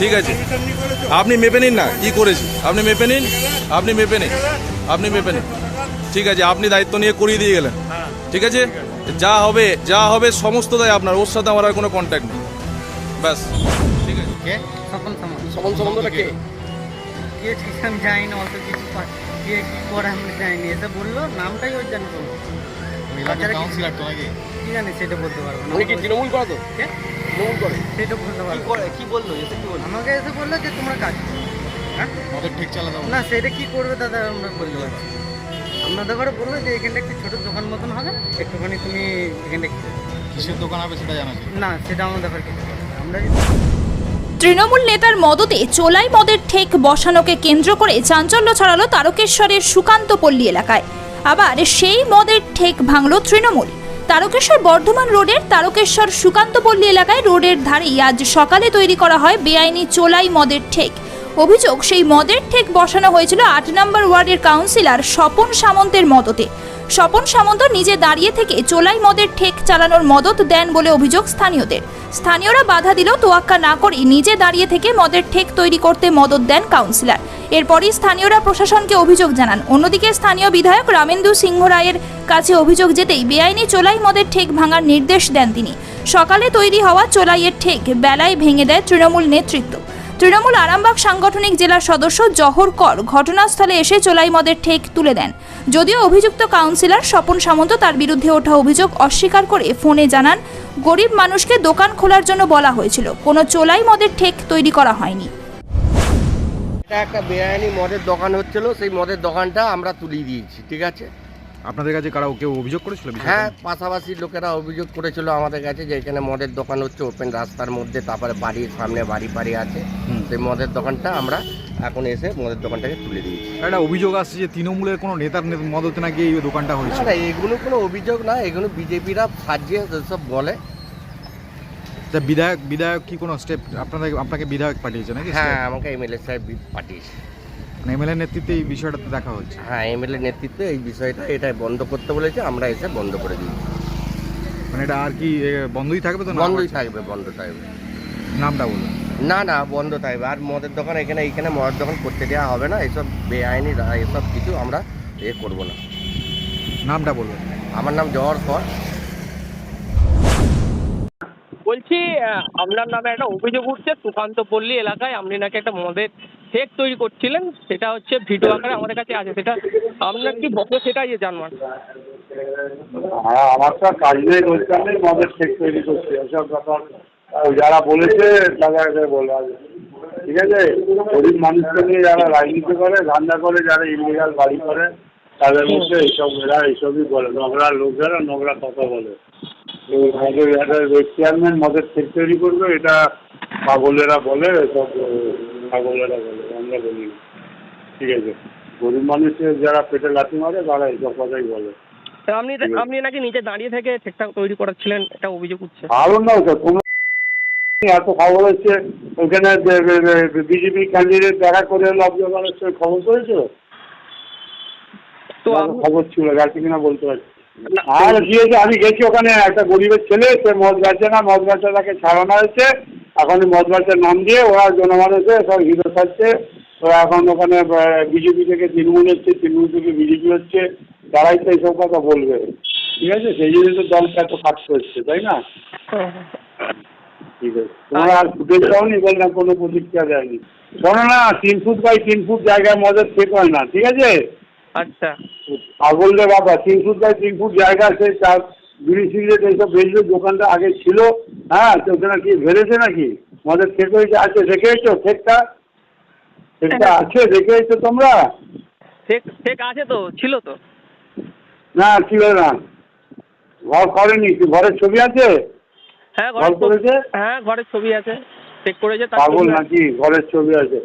ঠিক আছে। আপনি মেপে নিন না কি করেছি? আপনি মেপে নিন আপনি মেপে নিন আপনি মেপে নিন। ঠিক আছে আপনি দায়িত্ব নিয়ে করিয়ে দিয়ে গেলেন। ঠিক আছে? যা হবে যা হবে সমস্ত দায় আপনার ওর সাথে আমার আর কোনো কন্ট্যাক্ট নেই। ব্যাস। ঠিক আছে। কে? স্বপন কে? কে? ঠিক আমি জানি না অত কিছু কে কি করে আমি জানি এসে বলল নামটাই ওর জানি বলল কাউন্সিলর তো নাকি? জানি সেটা বলতে পারব না। উনি কি তৃণমূল করে তো? তৃণমূল করে। সেটা বলতে কি পারব করে? কি বলল? এসে কি বলল? আমাকে এসে বলল যে তোমরা কাজ করো। হ্যাঁ? মদের ঠিক চালাতে না সেটা কি করবে দাদা আমরা বলতে পারছি না। আপনাদের ঘরে বলল যে এখানটা একটু ছোট দোকান মতন হবে। একটুখানি তুমি এখানটা কিসের দোকান হবে সেটা জানা না সেটা আমাদের ঘরে কিছু আমরা তৃণমূল নেতার মদতে চোলাই মদের ঠেক বসানোকে কেন্দ্র করে চাঞ্চল্য ছড়ালো তারকেশ্বরের সুকান্ত পল্লী এলাকায়। আবার সেই মদের ঠেক ভাঙল তৃণমূল। তারকেশ্বর বর্ধমান রোডের তারকেশ্বর সুকান্তপল্লী এলাকায় রোডের ধারেই আজ সকালে তৈরি করা হয় বেআইনি চোলাই মদের ঠেক। অভিযোগ, সেই মদের ঠেক বসানো হয়েছিল আট নম্বর ওয়ার্ডের কাউন্সিলর স্বপন সামন্তের মদতে। স্বপন সামন্ত নিজে দাঁড়িয়ে থেকে চোলাই মদের ঠেক চালানোর মদত দেন বলে অভিযোগ স্থানীয়দের। স্থানীয়রা বাধা দিলেও তোয়াক্কা না করে নিজে দাঁড়িয়ে থেকে মদের ঠেক তৈরি করতে মদত দেন কাউন্সিলর। এরপরই স্থানীয়রা প্রশাসনকে অভিযোগ জানান। অন্যদিকে স্থানীয় বিধায়ক রামেন্দু সিংহ রায়ের কাছে অভিযোগ যেতেই বেআইনি চোলাই মদের ঠেক ভাঙার নির্দেশ দেন তিনি। সকালে তৈরি হওয়া চোলাইয়ের ঠেক বেলায় ভেঙে দেয় তৃণমূল নেতৃত্ব। তৃণমূল আরামবাগ সাংগঠনিক জেলার সদস্য জহর কর ঘটনাস্থলে এসে চোলাই মদের ঠেক তুলে দেন। যদিও অভিযুক্ত কাউন্সিলর স্বপন সামন্ত তার বিরুদ্ধে ওঠা অভিযোগ অস্বীকার করে ফোনে জানান, গরিব মানুষকে দোকান খোলার জন্য বলা হয়েছিল। কোনো চোলাই মদের ঠেক তৈরি করা হয়নি। একটা বেআইনি মদের দোকান হচ্ছিল। সেই মদের দোকানটা আমরা তুলিয়ে দিয়েছি। ঠিক আছে? আপনাদের কাছে কারা কেউ অভিযোগ করেছিল হ্যাঁ পাশাপাশি লোকেরা অভিযোগ করেছিল আমাদের কাছে যে এখানে মদের দোকান হচ্ছে ওপেন রাস্তার মধ্যে তারপরে বাড়ির সামনে বাড়ি বাড়ি আছে। সেই মদের দোকানটা আমরা এখন এসে মদের দোকানটাকে তুলে দিয়েছি। একটা অভিযোগ আসছে যে তৃণমূলের কোনো নেতার মদতে নাকি এই দোকানটা হয়েছে না এগুলো কোনো অভিযোগ না এগুলো বিজেপিরা সাজিয়ে সব বলে। তা বিধায়ক বিধায়ক কি কোনো স্টেপ আপনাদের আপনাকে বিধায়ক পাঠিয়েছে নাকি? হ্যাঁ আমাকে এমএলএ সাহেব পাঠিয়েছে। এমএলএ নেতৃত্বে এই বিষয়টা দেখা হচ্ছে। হ্যাঁ এমএলএ নেতৃত্বে এই বিষয়টা এটা বন্ধ করতে বলেছে আমরা এসে বন্ধ করে দিয়েছি মানে এটা আর কি এ, বন্ধই থাকবে তো না? বন্ধই থাকবে বন্ধ থাকবে। নামটা বলুন। না না বন্ধ থাকবে। আর মদের দোকান এখানে এইখানে মদের দোকান করতে দেওয়া হবে না এসব বেআইনি রা- এসব কিছু আমরা এ করব না। নামটা বলুন। আমার নাম জহর কর বলছি আহ, আপনার নামে একটা অভিযোগ উঠছে সুকান্ত পল্লী এলাকায়। আপনি নাকি একটা মদের শেক তৈরি করছিলেন, সেটা হচ্ছে ভিডিও আকারে আমাদের কাছে আছে। সেটা আপনার কি বক্তব্য সেটাই জানবার হ্যাঁ আমার তো কাজ নেই আমি মদের শেক তৈরি করছি। এসব ব্যাপার যারা বলেছে তাদেরকে বলে ঠিক আছে? গরিব মানুষকে নিয়ে যারা রাজনীতি করে, ধান্দা করে, যারা ইলিগাল বাড়ি করে, তাদের মধ্যে এইসব এরা এইসবই বলে। নোংরা লোকেরা নোংরা কথা বলে। চেয়ারম্যান মদের শেক তৈরি করবে, এটা পাগলেরা বলে, এসব আহ, পাগলেরা বলে আমরা বলি না। ঠিক আছে? গরিব মানুষের যারা পেটে লাথি মারে তারা এইসব কথাই বলে। আপনি আপনি নাকি নিচে দাঁড়িয়ে থেকে ঠিকঠাক তৈরি করাচ্ছিলেন এটা অভিযোগ উঠছে। ভালো না কোনো এত খবর হচ্ছে ওখানে বিজেপি ক্যান্ডিডেট দেখা করে আপনার সঙ্গে খবর করেছ তো খবর ছিল গেছে কিনা বলতে পারছি আর গিয়েছে আমি গেছি ওখানে একটা গরিবের ছেলে সে মদ গাছে না মদ গাছে তাকে ছাড়ানো হয়েছে। এখন মদ গাছের নাম দিয়ে ওরা জনমানুষে সব হিরো থাকছে ওরা এখন ওখানে বিজেপি থেকে তৃণমূল হচ্ছে তৃণমূল থেকে বিজেপি হচ্ছে। তারাই তো এইসব কথা বলবে। ঠিক আছে? সেই জন্য তো দলটা এত কাজ করছে তাই না? ঠিক আছে। তোমরা আর ফুটেজ পাওনি বল না কোনো প্রতিক্রিয়া দেয়নি। শোনো না তিন ফুট বাই তিন ফুট জায়গায় মদের ঠিক হয় না ঠিক আছে? আচ্ছা। পাগলদের বাবা তিন ফুট বাই তিন ফুট জায়গা আছে তার বিড়ি সিগারেট এইসব বেচলে দোকানটা আগে ছিল। হ্যাঁ তো ওখানে কি ভেড়েছে নাকি? তোমাদের ঠিক হয়েছে আছে দেখে এসছো? ঠেকটা ঠেকটা আছে দেখে এসছো তোমরা? শেক শেক আছে তো ছিল তো। না ছিল না। ঘর করেনি কি ঘরের ছবি আছে? হ্যাঁ ঘর করেছে? হ্যাঁ ঘরের ছবি আছে। চেক করেছে পাগল নাকি? ঘরের ছবি আছে।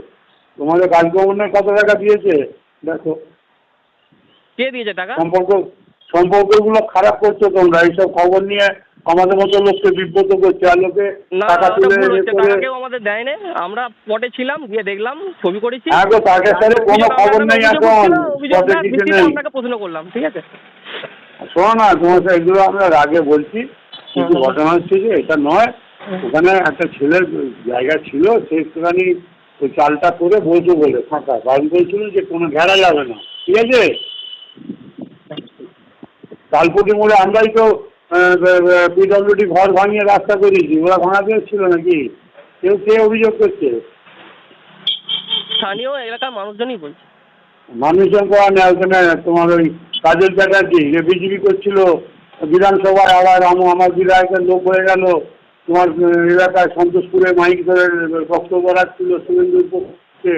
তোমাদের কাজ ভবনের কত টাকা দিয়েছে? দেখো। কে দিয়েছে টাকা? সম্পর্ক সম্পর্কগুলো খারাপ করছ তোমরা। এইসব খবর নিয়ে আমাদের মতো লোককে বিব্রত করছে আর লোকে টাকা তুলে আমাদের দেয়নি আমরা স্পটে ছিলাম গিয়ে দেখলাম ছবি করেছি। হ্যাঁ গো তাকে সাথে কোনো খবর নেই এখন। কিছু নেই। আপনাকে প্রশ্ন করলাম ঠিক আছে? শোনো না তোমার এগুলো আমরা আগে বলছি। হুম। ঘটনা হচ্ছে যে এটা নয় ওখানে একটা ছেলের জায়গা ছিল সে একটুখানি ওই চালটা করে বলতো বলে ফাঁকা। বারণ করেছিল যে কোনো ঘেরা যাবে না ঠিক আছে? তালপুটি মোড়ে আমরাই তো পিডব্লিউডি ঘর ভাঙিয়ে রাস্তা করেছি। ওরা ভাঙাতে এসেছিল নাকি? কেউ কে অভিযোগ করছে? স্থানীয় এলাকার মানুষজনই বলছে। মানুষজন করা নেই ওখানে তোমার ওই কাজল চ্যাটার্জি যে বিজেপি করছিল বিধানসভায় আবার আম- আমার বিধায়কের লোক হয়ে গেল। তোমার এলাকায় সন্তোষপুরে মাইক ধরে বক্তব্য রাখছিল শুভেন্দুর পক্ষে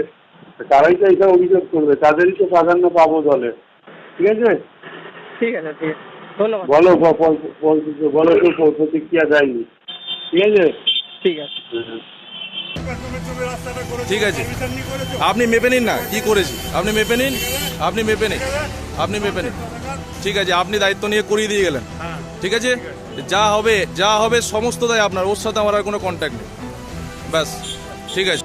তারাই তো এইসব অভিযোগ করবে তাদেরই তো প্রাধান্য পাবো দলে। ঠিক আছে? ঠিক আছে ঠিক আছে। বলো বলো তো প্রতিক্রিয়া দেয়নি ঠিক আছে? ঠিক আছে। ঠিক আছে। আপনি মেপে নিন না কি করেছি? আপনি মেপে নিন আপনি মেপে নিন আপনি মেপে নিন। ঠিক আছে আপনি দায়িত্ব নিয়ে করিয়ে দিয়ে গেলেন। ঠিক আছে? যা হবে যা হবে সমস্ত দায় আপনার ওর সাথে আমার আর কোনো কন্ট্যাক্ট নেই। ব্যাস ঠিক আছে।